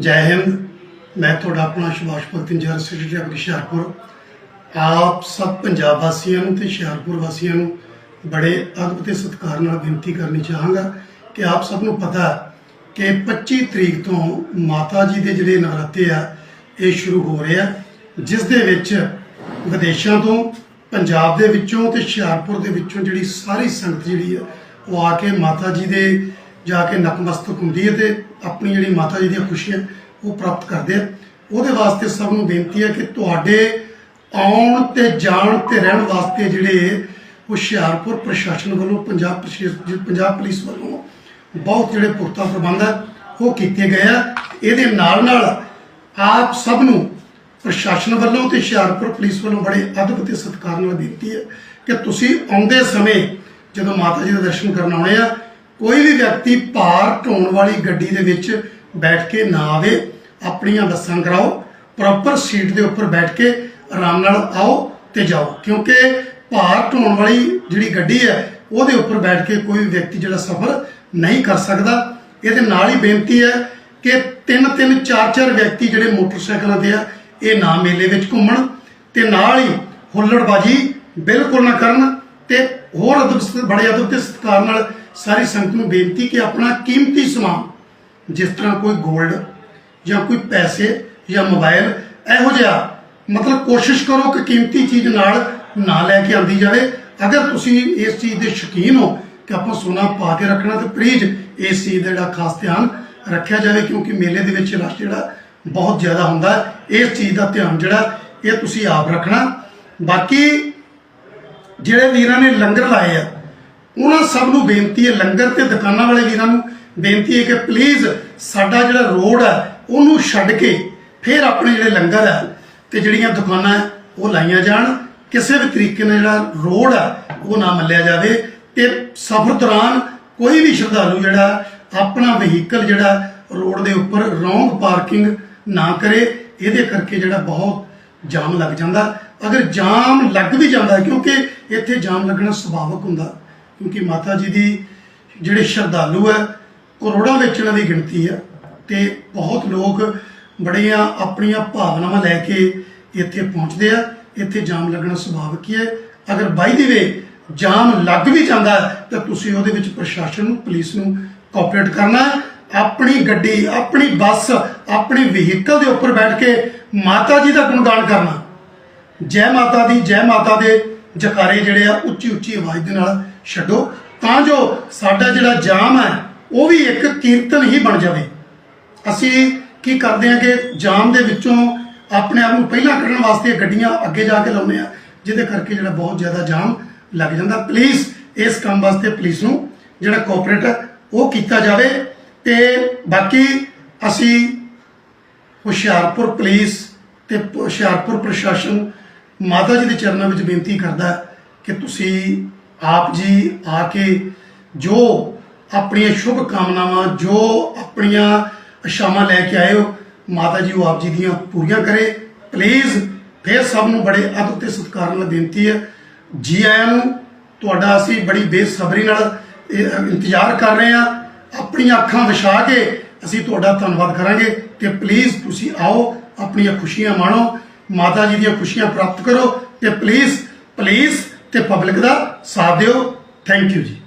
ਜੈ ਹਿੰਦ। ਮੈਂ ਤੁਹਾਡਾ ਆਪਣਾ ਸੁਭਾਸ਼ ਭਗਤ ਇੰਜਰ ਸੈਕਟਰੀ ਆਫ ਹੁਸ਼ਿਆਰਪੁਰ। ਆਪ ਸਭ ਪੰਜਾਬ ਵਾਸੀਆਂ ਨੂੰ ਤੇ ਹੁਸ਼ਿਆਰਪੁਰ ਵਾਸੀਆਂ ਨੂੰ ਬੜੇ ਅਦਬ ਤੇ ਸਤਿਕਾਰ ਨਾਲ ਬੇਨਤੀ ਕਰਨੀ ਚਾਹਾਂਗਾ ਕਿ ਆਪ ਸਭ ਨੂੰ ਪਤਾ ਕਿ 25 ਤਰੀਕ ਤੋਂ ਮਾਤਾ ਜੀ ਦੇ ਜਿਹੜੇ ਨਰਾਤੇ ਆ, ਇਹ ਸ਼ੁਰੂ ਹੋ ਰਹੇ ਆ, ਜਿਸ ਦੇ ਵਿੱਚ ਵਿਦੇਸ਼ਾਂ ਤੋਂ, ਪੰਜਾਬ ਦੇ ਵਿੱਚੋਂ ਤੇ ਹੁਸ਼ਿਆਰਪੁਰ ਦੇ ਵਿੱਚੋਂ ਜਿਹੜੀ ਸਾਰੀ ਸੰਗਤ ਜਿਹੜੀ ਆ, ਉਹ ਆ ਕੇ ਮਾਤਾ ਜੀ ਦੇ ਜਾ ਕੇ ਨਤਮਸਤਕ ਹੁੰਦੀ ਹੈ ਤੇ ਆਪਣੀ ਜਿਹੜੀ ਮਾਤਾ ਜੀ ਦੀਆਂ ਖੁਸ਼ੀਆਂ ਉਹ ਪ੍ਰਾਪਤ ਕਰਦੇ ਆ। ਉਹਦੇ ਵਾਸਤੇ ਸਭ ਨੂੰ ਬੇਨਤੀ ਹੈ ਕਿ ਤੁਹਾਡੇ ਆਉਣ ਤੇ ਜਾਣ ਤੇ ਰਹਿਣ ਵਾਸਤੇ ਜਿਹੜੇ ਹੁਸ਼ਿਆਰਪੁਰ ਪ੍ਰਸ਼ਾਸਨ ਵੱਲੋਂ, ਪੰਜਾਬ ਪ੍ਰਸ਼ਾਸਨ ਪੰਜਾਬ ਪੁਲਿਸ ਵੱਲੋਂ ਬਹੁਤ ਜਿਹੜੇ ਪੁਖਤਾ ਪ੍ਰਬੰਧ ਹੈ ਉਹ ਕੀਤੇ ਗਏ ਆ। ਇਹਦੇ ਨਾਲ ਨਾਲ ਆਪ ਸਭ ਨੂੰ ਪ੍ਰਸ਼ਾਸਨ ਵੱਲੋਂ ਤੇ ਹੁਸ਼ਿਆਰਪੁਰ ਪੁਲਿਸ ਵੱਲੋਂ ਬੜੇ ਅਦਬ ਤੇ ਸਤਿਕਾਰ ਨਾਲ ਬੇਨਤੀ ਹੈ ਕਿ ਤੁਸੀਂ ਆਉਂਦੇ ਸਮੇਂ ਜਦੋਂ ਮਾਤਾ ਜੀ ਦੇ ਦਰਸ਼ਨ ਕਰਨ ਆਉਣੇ ਆ ਕੋਈ ਵੀ ਵਿਅਕਤੀ ਭਾਰ ਢੋਣ ਵਾਲੀ ਗੱਡੀ ਦੇ ਵਿੱਚ ਬੈਠ ਕੇ ਨਾ ਆਵੇ, ਆਪਣੀਆਂ ਬੱਸਾਂ ਕਰਾਓ ਪ੍ਰੋਪਰ ਸੀਟ ਦੇ ਉੱਪਰ ਬੈਠ ਕੇ ਆਰਾਮ ਨਾਲ ਆਓ ਤੇ ਜਾਓ। ਕਿਉਂਕਿ ਭਾਰ ਢੋਣ ਵਾਲੀ ਜਿਹੜੀ ਗੱਡੀ ਹੈ, ਉਹਦੇ ਉੱਪਰ ਬੈਠ ਕੇ ਕੋਈ ਵੀ ਵਿਅਕਤੀ ਜਿਹੜਾ ਸਫ਼ਰ ਨਹੀਂ ਕਰ ਸਕਦਾ। ਇਹਦੇ ਨਾਲ ਹੀ ਬੇਨਤੀ ਹੈ ਕਿ ਤਿੰਨ ਤਿੰਨ, ਚਾਰ ਚਾਰ ਵਿਅਕਤੀ ਜਿਹੜੇ ਮੋਟਰਸਾਈਕਲਾਂ ਤੇ ਆ, ਇਹ ਨਾ ਮੇਲੇ ਵਿੱਚ ਘੁੰਮਣ ਤੇ ਨਾਲ ਹੀ ਹੁੱਲੜਬਾਜੀ ਬਿਲਕੁਲ ਨਾ ਕਰਨ ਤੇ ਹੋਰ ਅਦਬ ਬੜੇ ਅਦਬ ਤੇ ਸਤਿਕਾਰ ਨਾਲ ਸਾਰੀ ਸੰਗਤ ਨੂੰ ਬੇਨਤੀ ਕਿ ਆਪਣਾ ਕੀਮਤੀ ਸਮਾਨ, ਜਿਸ ਤਰ੍ਹਾਂ ਕੋਈ 골ਡ ਜਾਂ ਕੋਈ ਪੈਸੇ ਜਾਂ ਮੋਬਾਈਲ ਇਹੋ ਜਿਹਾ ਮਤਲਬ ਕੋਸ਼ਿਸ਼ ਕਰੋ ਕਿ ਕੀਮਤੀ ਚੀਜ਼ ਨਾਲ ਨਾ ਲੈ ਕੇ ਆਂਦੀ ਜਾਵੇ। ਅਗਰ ਤੁਸੀਂ ਇਸ ਚੀਜ਼ ਦੇ ਸ਼ੌਕੀਨ ਹੋ ਕਿ ਆਪਾਂ ਸੋਨਾ ਪਾ ਕੇ ਰੱਖਣਾ, ਤੇ ਪਲੀਜ਼ ਇਸ ਚੀਜ਼ ਦਾ ਜਿਹੜਾ ਖਾਸ ਧਿਆਨ ਰੱਖਿਆ ਜਾਵੇ, ਕਿਉਂਕਿ ਮੇਲੇ ਦੇ ਵਿੱਚ ਰਸ਼ ਜਿਹੜਾ ਬਹੁਤ ਜ਼ਿਆਦਾ ਹੁੰਦਾ। ਇਸ ਚੀਜ਼ ਦਾ ਧਿਆਨ ਜਿਹੜਾ, ਇਹ ਤੁਸੀਂ ਆਪ ਰੱਖਣਾ। ਬਾਕੀ ਜਿਹੜੇ ਵੀਰਾਂ ਨੇ ਲੰਗਰ ਲਾਏ ਆ ਉਹਨਾਂ ਸਭ ਨੂੰ ਬੇਨਤੀ ਹੈ, ਲੰਗਰ ਤੇ ਦੁਕਾਨਾਂ ਵਾਲੇ ਵੀਰਾਂ ਨੂੰ ਬੇਨਤੀ ਹੈ ਕਿ ਪਲੀਜ਼ ਸਾਡਾ ਜਿਹੜਾ ਰੋਡ ਹੈ, ਉਹਨੂੰ ਛੱਡ ਕੇ ਫਿਰ ਆਪਣੇ ਜਿਹੜੇ ਲੰਗਰ ਹੈ ਤੇ ਜਿਹੜੀਆਂ ਦੁਕਾਨਾਂ ਹੈ, ਉਹ ਲਾਈਆਂ ਜਾਣ। ਕਿਸੇ ਵੀ ਤਰੀਕੇ ਨਾਲ ਜਿਹੜਾ ਰੋਡ ਹੈ, ਉਹ ਨਾ ਮੱਲਿਆ ਜਾਵੇ ਤੇ ਸਫ਼ਰ ਦੌਰਾਨ ਕੋਈ ਵੀ ਸ਼ਰਧਾਲੂ ਜਿਹੜਾ ਆਪਣਾ ਵਹੀਕਲ ਜਿਹੜਾ ਰੋਡ ਦੇ ਉੱਪਰ ਰੋਂਗ ਪਾਰਕਿੰਗ ਨਾ ਕਰੇ, ਇਹਦੇ ਕਰਕੇ ਜਿਹੜਾ ਬਹੁਤ ਜਾਮ ਲੱਗ ਜਾਂਦਾ। ਅਗਰ ਜਾਮ ਲੱਗ ਵੀ ਜਾਂਦਾ ਕਿਉਂਕਿ ਇੱਥੇ ਜਾਮ ਲੱਗਣਾ ਸੁਭਾਵਿਕ ਹੁੰਦਾ। ਕਿਉਂਕਿ ਮਾਤਾ ਜੀ ਦੀ ਜਿਹੜੇ ਸ਼ਰਧਾਲੂ ਹੈ ਕਰੋੜਾਂ ਵਿੱਚ ਇਹਨਾਂ ਦੀ ਗਿਣਤੀ ਹੈ ਤੇ ਬਹੁਤ ਲੋਕ ਬੜੀਆਂ ਆਪਣੀਆਂ ਭਾਵਨਾਵਾਂ ਲੈ ਕੇ ਇੱਥੇ ਪਹੁੰਚਦੇ ਆ। ਇੱਥੇ ਜਾਮ ਲੱਗਣਾ ਸੁਭਾਵਿਕ ਹੀ ਹੈ। ਅਗਰ ਬਾਈ ਦੀ ਵੇ ਜਾਮ ਲੱਗ ਵੀ ਜਾਂਦਾ ਤਾਂ ਤੁਸੀਂ ਉਹਦੇ ਵਿੱਚ ਪ੍ਰਸ਼ਾਸਨ ਨੂੰ, ਪੁਲਿਸ ਨੂੰ ਕੋਆਪਰੇਟ ਕਰਨਾ ਆਪਣੀ ਗੱਡੀ, ਆਪਣੀ ਬੱਸ, ਆਪਣੀ ਵਹੀਕਲ ਦੇ ਉੱਪਰ ਬੈਠ ਕੇ ਮਾਤਾ ਜੀ ਦਾ ਗੁਣਗਾਨ ਕਰਨਾ। ਜੈ ਮਾਤਾ ਦੀ, ਜੈ ਮਾਤਾ ਦੇ ਜਕਾਰੇ ਜਿਹੜੇ ਆ ਉੱਚੀ ਉੱਚੀ ਆਵਾਜ਼ ਦੇ ਨਾਲ ਛੱਡੋ, ਤਾਂ ਜੋ ਸਾਡਾ ਜਿਹੜਾ ਜਾਮ ਹੈ, ਉਹ ਵੀ ਇੱਕ ਕੀਰਤਨ ਹੀ ਬਣ ਜਾਵੇ। ਅਸੀਂ ਕੀ ਕਰਦੇ ਹਾਂ ਕਿ ਜਾਮ ਦੇ ਵਿੱਚੋਂ ਆਪਣੇ ਆਪ ਨੂੰ ਪਹਿਲਾਂ ਕੱਢਣ ਵਾਸਤੇ ਗੱਡੀਆਂ ਅੱਗੇ ਜਾ ਕੇ ਲਾਉਂਦੇ ਆ ਜਿਹਦੇ ਕਰਕੇ ਜਿਹੜਾ ਬਹੁਤ ਜ਼ਿਆਦਾ ਜਾਮ ਲੱਗ ਜਾਂਦਾ। ਪਲੀਜ਼ ਇਸ ਕੰਮ ਵਾਸਤੇ ਪੁਲਿਸ ਨੂੰ ਜਿਹੜਾ ਕੋਆਪਰੇਟ ਹੈ, ਉਹ ਕੀਤਾ ਜਾਵੇ। ਤੇ ਬਾਕੀ ਅਸੀਂ ਹੁਸ਼ਿਆਰਪੁਰ ਪੁਲਿਸ ਤੇ ਹੁਸ਼ਿਆਰਪੁਰ ਪ੍ਰਸ਼ਾਸਨ ਮਾਤਾ ਜੀ ਦੇ ਚਰਨਾਂ ਵਿੱਚ ਬੇਨਤੀ ਕਰਦਾ ਕਿ ਤੁਸੀਂ ਆਪ ਜੀ ਆ ਕੇ ਜੋ ਆਪਣੀਆਂ ਸ਼ੁਭ ਕਾਮਨਾਵਾਂ, ਜੋ ਆਪਣੀਆਂ ਇਸ਼ਾਵਾਂ ਲੈ ਕੇ ਆਏ ਹੋ, ਮਾਤਾ ਜੀ ਉਹ ਆਪ ਜੀ ਦੀਆਂ ਪੂਰੀਆਂ ਕਰੇ। ਪਲੀਜ਼ ਫਿਰ ਸਭ ਨੂੰ ਬੜੇ ਅਦਬ ਤੇ ਸਤਿਕਾਰ ਨਾਲ ਬੇਨਤੀ ਹੈ। ਜੀ ਆਇਆਂ ਨੂੰ ਤੁਹਾਡਾ ਅਸੀਂ ਬੜੀ ਬੇਸਬਰੀ ਨਾਲ ਇੰਤਜ਼ਾਰ ਕਰ ਰਹੇ ਹਾਂ। ਆਪਣੀਆਂ ਅੱਖਾਂ ਵਿਛਾ ਕੇ ਅਸੀਂ ਤੁਹਾਡਾ ਧੰਨਵਾਦ ਕਰਾਂਗੇ ਤੇ ਪਲੀਜ਼ ਤੁਸੀਂ ਆਓ, ਆਪਣੀਆਂ ਖੁਸ਼ੀਆਂ ਮਾਣੋ, ਮਾਤਾ ਜੀ ਦੀਆਂ ਖੁਸ਼ੀਆਂ ਪ੍ਰਾਪਤ ਕਰੋ ਤੇ ਪਲੀਜ਼ ਪਲੀਜ਼ ਤੇ ਪਬਲਿਕ ਦਾ ਸਾਥ ਦਿਓ। ਥੈਂਕ ਯੂ ਜੀ।